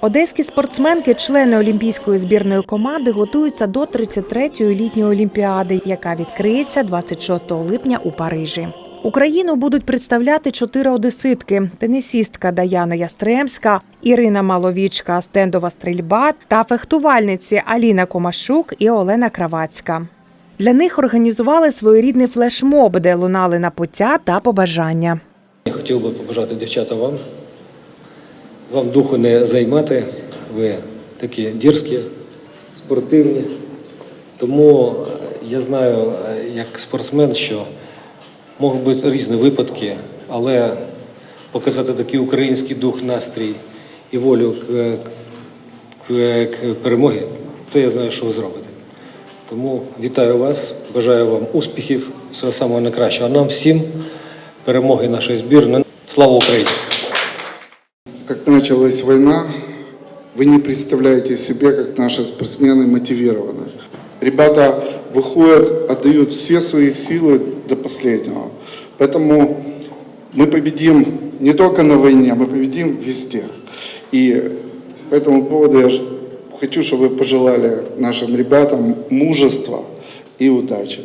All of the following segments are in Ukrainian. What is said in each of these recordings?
Одеські спортсменки, члени олімпійської збірної команди, готуються до 33-ї літньої олімпіади, яка відкриється 26 липня у Парижі. Україну будуть представляти чотири одеситки: тенісістка Даяна Ястремська, Ірина Маловічка, стендова стрільба та фехтувальниці Аліна Комашук і Олена Кравацька. Для них організували своєрідний флешмоб, де лунали напуття та побажання. Я хотів би побажати дівчата вам. Вам духу не займати, ви такі дірські, спортивні. Тому е, я знаю, е, як спортсмен, що можуть бути різні випадки, але показати такий український дух, настрій і волю к, к, к перемоги, це я знаю, що ви зробите. Тому вітаю вас, бажаю вам успіхів, всього самого найкращого. А нам всім перемоги нашої збірної. Слава Україні! Как началась война, вы не представляете себе, как наши спортсмены мотивированы. Ребята выходят, отдают все свои силы до последнего. Поэтому мы победим не только на войне, мы победим везде. И по этому поводу я ж- хочу, чтобы вы пожелали нашим ребятам мужества и удачи.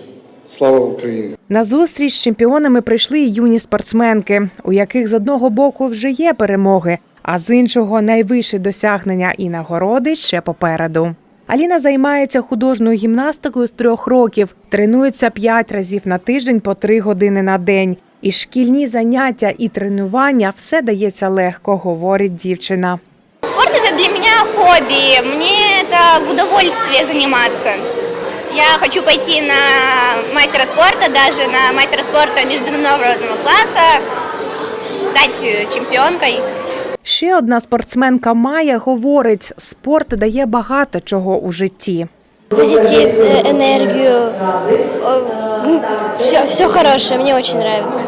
Слава Украине! На зустріч з чемпіонами прийшли й юні спортсменки, у яких з одного боку вже є перемоги, а з іншого найвищі досягнення і нагороди ще попереду. Аліна займається художньою гімнастикою з трьох років, тренується п'ять разів на тиждень по три години на день. І шкільні заняття і тренування все дається легко, говорить дівчина. Спорт это для меня хобби. Мне это в удовольствие заниматься. Я хочу пойти на мастера спорта, даже на мастера спорта международного класса, стать э, чемпионкой. Ще одна спортсменка Майя говорить, спорт дає багато чого у житті. позитив, э, энергию. Все, все хорошее, мне очень нравится.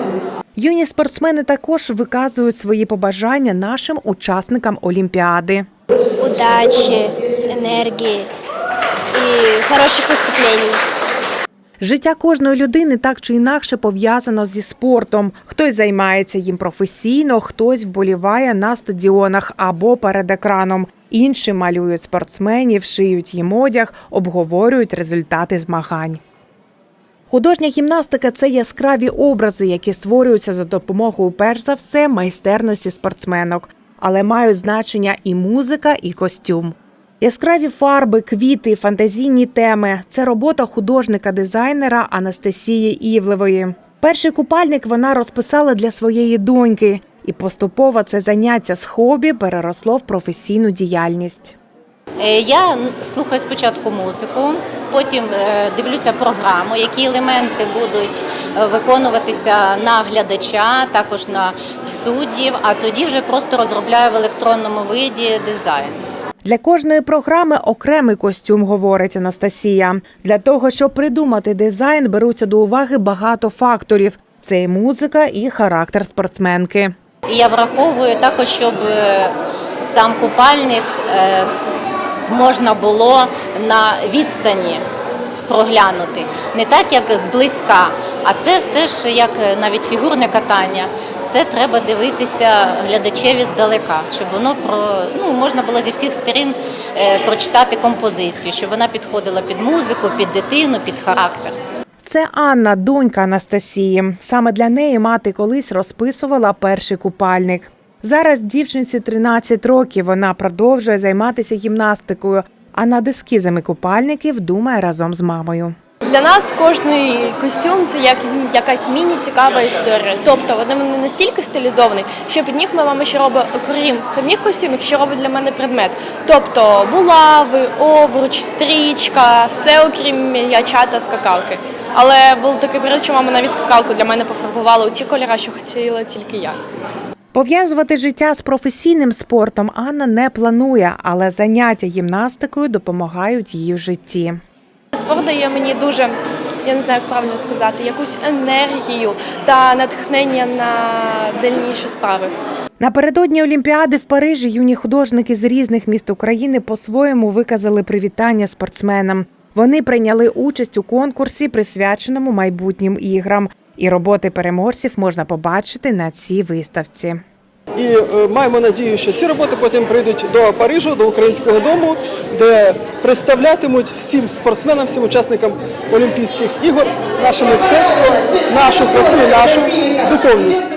Юні спортсмени також виказують свої побажання нашим учасникам Олімпіади. Удачи, энергии и хороших выступлений. Життя кожної людини так чи інакше пов'язано зі спортом. Хтось займається їм професійно, хтось вболіває на стадіонах або перед екраном. Інші малюють спортсменів, шиють їм одяг, обговорюють результати змагань. Художня гімнастика це яскраві образи, які створюються за допомогою, перш за все, майстерності спортсменок, але мають значення і музика, і костюм. Яскраві фарби, квіти, фантазійні теми це робота художника-дизайнера Анастасії Івлевої. Перший купальник вона розписала для своєї доньки, і поступово це заняття з хобі переросло в професійну діяльність. Е, Я слухаю спочатку музику, потім е, дивлюся програму, які елементи будуть е, виконуватися на глядача, також на суддів, а тоді вже просто розробляю в електронному виді дизайн. Для кожної програми окремий костюм, говорить Анастасія. Для того, щоб придумати дизайн, беруться до уваги багато факторів: це і музика, і характер спортсменки. Я враховую також, щоб е, сам купальник е, можна було на відстані проглянути. Не так, як зблизька, а це все ж як е, навіть фігурне катання. Це треба дивитися глядачеві здалека, щоб воно про ну можна було зі всіх сторін е, прочитати композицію, щоб вона підходила під музику, під дитину, під характер. Це Анна, донька Анастасії. Саме для неї мати колись розписувала перший купальник. Зараз дівчинці 13 років. Вона продовжує займатися гімнастикою, а над ескізами купальників думає разом з мамою. Для нас кожний костюм це як якась міні-цікава історія. Тобто вони не настільки стилізовані, що під них моя мама ще робить, окрім самих костюмів, ще робить для мене предмет. Тобто булави, обруч, стрічка, все окрім м'яча та скакалки. Але був такий період, що мама навіть скакалку для мене пофарбувала у ті кольори, що хотіла тільки я. Пов'язувати життя з професійним спортом Анна не планує, але заняття гімнастикою допомагають їй в житті. Спорт дає мені дуже, я не знаю, як правильно сказати, якусь енергію та натхнення на дальніші справи. Напередодні Олімпіади в Парижі юні художники з різних міст України по-своєму виказали привітання спортсменам. Вони прийняли участь у конкурсі, присвяченому майбутнім іграм. І роботи переможців можна побачити на цій виставці. І е, маємо надію, що ці роботи потім прийдуть до Парижу, до українського дому, де представлятимуть всім спортсменам, всім учасникам Олімпійських ігор наше мистецтво, нашу красу і нашу духовність.